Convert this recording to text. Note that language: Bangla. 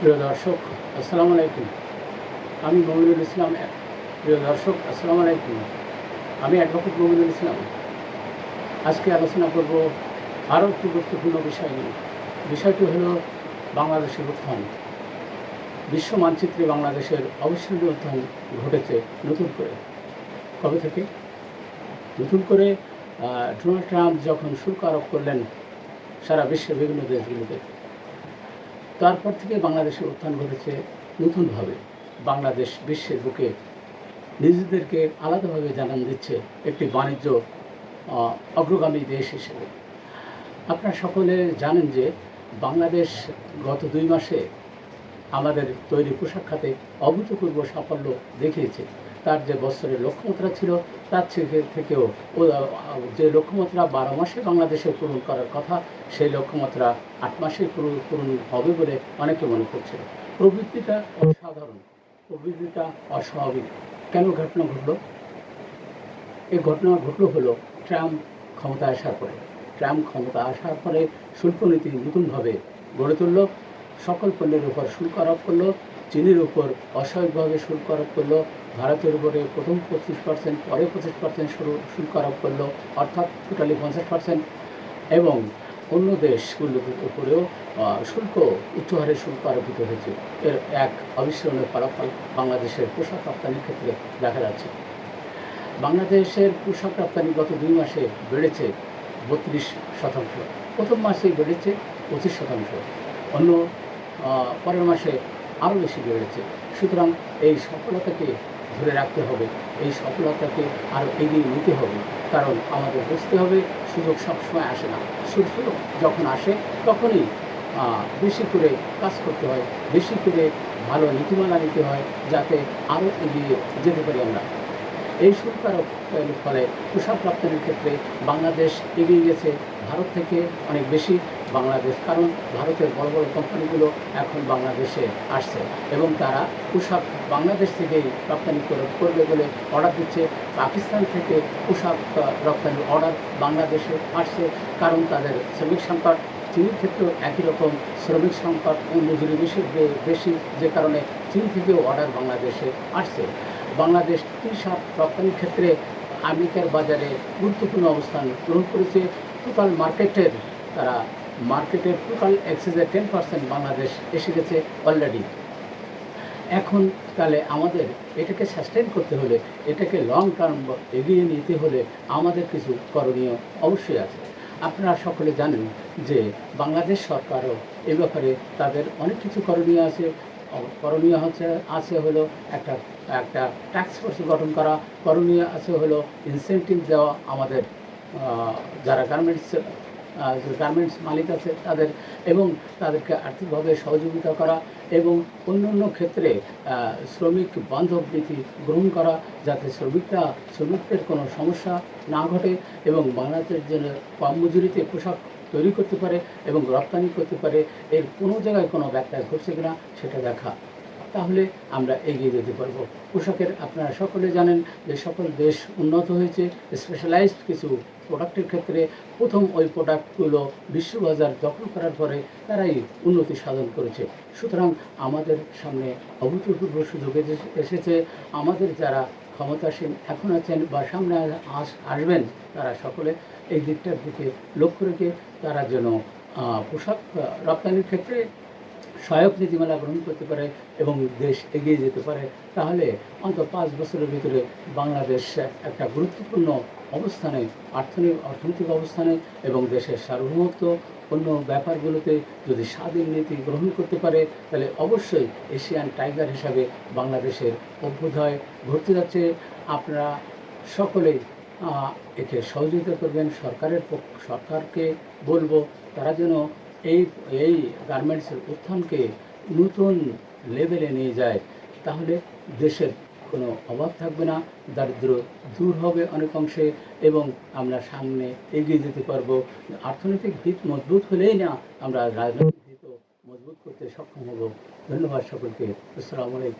প্রিয় দর্শক, আসসালামু আলাইকুম। আমি মমিনুল ইসলাম প্রিয় দর্শক, আসসালামু আলাইকুম। আমি অ্যাডভোকেট মমিনুল ইসলাম। আজকে আলোচনা করব আরও একটি গুরুত্বপূর্ণ বিষয় নিয়ে। বিষয়টি হল বাংলাদেশের উত্থান। বিশ্ব মানচিত্রে বাংলাদেশের অবিস্মরণীয় উত্থান ঘটেছে নতুন করে। কবে থেকে? নতুন করে ডোনাল্ড ট্রাম্প যখন শুল্ক আরোপ করলেন সারা বিশ্বের বিভিন্ন দেশগুলোতে। তারপর থেকে বাংলাদেশের উত্থান ঘটেছে নতুনভাবে। বাংলাদেশ বিশ্বের বুকে নিজেদেরকে আলাদাভাবে জানান দিচ্ছে একটি বাণিজ্য অগ্রগামী দেশ হিসেবে। আপনারা সকলে জানেন যে বাংলাদেশ গত দুই মাসে আমাদের তৈরি পোশাক খাতে অভূতপূর্ব সাফল্য দেখিয়েছে। তার যে বছরের লক্ষ্যমাত্রা ছিল, তার থেকে থেকেও যে লক্ষ্যমাত্রা বারো মাসে বাংলাদেশে পূরণ করার কথা, সেই লক্ষ্যমাত্রা আট মাসে পূরণ হবে বলে অনেকে মনে করছে প্রবৃত্তিটা অসাধারণ। প্রবৃত্তিটা অস্বাভাবিক। কেন ঘটনা ঘটলো? এই ঘটনা ঘটলো হলো ট্রাম্প ক্ষমতা আসার পরে। ট্রাম্প ক্ষমতা আসার পরে শুল্ক নীতি নতুনভাবে গড়ে তুললো। সকল পণ্যের উপর শুল্ক আরোপ করল। চিনির উপর অস্বাভাবিকভাবে শুল্ক আরোপ করল। ভারতের উপরে প্রথম পঁচিশ পার্সেন্ট পরে পঁচিশ পার্সেন্ট শুরু শুল্ক আরোপ করল, অর্থাৎ টোটালি পঞ্চাশ পার্সেন্ট এবং অন্য দেশগুলোর উপরেও শুল্ক, উচ্চ হারে শুল্ক আরোপিত হয়েছে। এর এক অবিস্মরণীয় ফলাফল বাংলাদেশের পোশাক রপ্তানির ক্ষেত্রে দেখা যাচ্ছে। বাংলাদেশের পোশাক রপ্তানি গত দুই মাসে বেড়েছে বত্রিশ শতাংশ। প্রথম মাসেই বেড়েছে পঁচিশ শতাংশ। অন্য পরের মাসে আরও বেশি বেড়েছে সুতরাং এই সফলতাকে ধরে রাখতে হবে, এই সফলতাকে আরও এগিয়ে নিতে হবে। কারণ আমাদের বুঝতে হবে, সুযোগ সবসময় আসে না। সুযোগ যখন আসে, তখনই বেশি করে কাজ করতে হয়, বেশি করে ভালো নীতিমালা নিতে হয়, যাতে আরও এগিয়ে যেতে পারি আমরা। এই আরোপের ফলে পোশাক রপ্তানির ক্ষেত্রে বাংলাদেশ এগিয়ে গেছে। ভারত থেকে অনেক বেশি বাংলাদেশ। কারণ ভারতের বড় বড় কোম্পানিগুলো এখন বাংলাদেশে আসছে এবং তারা পোশাক বাংলাদেশ থেকেই রপ্তানি করে- করবে বলে অর্ডার দিচ্ছে। পাকিস্তান থেকে পোশাক রপ্তানির অর্ডার বাংলাদেশে আসছে কারণ তাদের শ্রমিক সংকট। চিনির ক্ষেত্রেও একই রকম শ্রমিক সংকট মজুরি বেশি বেশি, যে কারণে চীন থেকেও অর্ডার বাংলাদেশে আসছে। বাংলাদেশ টি রপ্তানির ক্ষেত্রে আমেরিকার বাজারে গুরুত্বপূর্ণ অবস্থান গ্রহণ করেছে। টোটাল মার্কেটের তারা মার্কেটের টোটাল এক্সেসের টেন পার্সেন্ট বাংলাদেশ এসে গেছে অলরেডি এখন তাহলে আমাদের এটাকে সাস্টেন করতে হলে, এটাকে লং টার্ম এগিয়ে নিতে হলে আমাদের কিছু করণীয় অবশ্যই আছে। আপনারা সকলে জানেন যে বাংলাদেশ সরকারও এ ব্যাপারে তাদের অনেক কিছু করণীয় আছে। করণীয় হচ্ছে, আছে হলো একটা একটা ট্যাক্স ফোর্স গঠন করা, করণীয় আছে হলো ইনসেন্টিভ দেওয়া আমাদের যারা গার্মেন্টস গার্মেন্টস মালিক আছে তাদের এবং তাদেরকে আর্থিকভাবে সহযোগিতা করা এবং অন্যান্য ক্ষেত্রে শ্রমিক বান্ধব নীতি গ্রহণ করা যাতে শ্রমিকরা, শ্রমিকদের কোনো সমস্যা না ঘটে এবং বাংলাদেশের জন্য কম মজুরিতে পোশাক তৈরি করতে পারে এবং রপ্তানি করতে পারে, এর কোনো জায়গায় কোনো ব্যত্যয় ঘটছে কিনা সেটা দেখা তাহলে আমরা এগিয়ে যেতে পারব। পোশাকের আপনারা সকলে জানেন যে সকল দেশ উন্নত হয়েছে স্পেশালাইজড কিছু প্রোডাক্টের ক্ষেত্রে প্রথম ওই প্রোডাক্টগুলো বিশ্ববাজার দখল করার পরে তারাই উন্নতি সাধন করেছে। সুতরাং আমাদের সামনে অভূতপূর্ব সুযোগ এসেছে। আমাদের যারা ক্ষমতাসীন এখন আছেন বা সামনে আস- আসবেন, তারা সকলে এই দিকটার দিকে লক্ষ্য রেখে তারা যেন পোশাক রপ্তানির ক্ষেত্রে সহায়ক নীতিমালা গ্রহণ করতে পারে এবং দেশ এগিয়ে যেতে পারে, তাহলে অন্তত পাঁচ বছরের ভিতরে বাংলাদেশ একটা গুরুত্বপূর্ণ অবস্থানে অর্থনৈতিক অর্থনৈতিক অবস্থানে এবং দেশের সার্বভৌমত্ব অন্য ব্যাপারগুলোতে যদি স্বাধীন নীতি গ্রহণ করতে পারে, তাহলে অবশ্যই এশিয়ান টাইগার হিসাবে বাংলাদেশের অভ্যুদয় ঘটতে যাচ্ছে। আপনারা সকলেই একে সহযোগিতা করবেন, সরকারের সরকারকে বলব, তারা যেন এই এই গার্মেন্টসের উত্থানকে নতুন লেভেলে নিয়ে যায়, তাহলে দেশের কোনো অভাব থাকবে না দারিদ্র দূর হবে অনেক অংশে এবং আমরা সামনে এগিয়ে যেতে পারব। অর্থনৈতিক ভিত মজবুত হলেই না আমরা রাজনৈতিক ভিত মজবুত করতে সক্ষম হব। ধন্যবাদ সকলকে। আসসালামু আলাইকুম।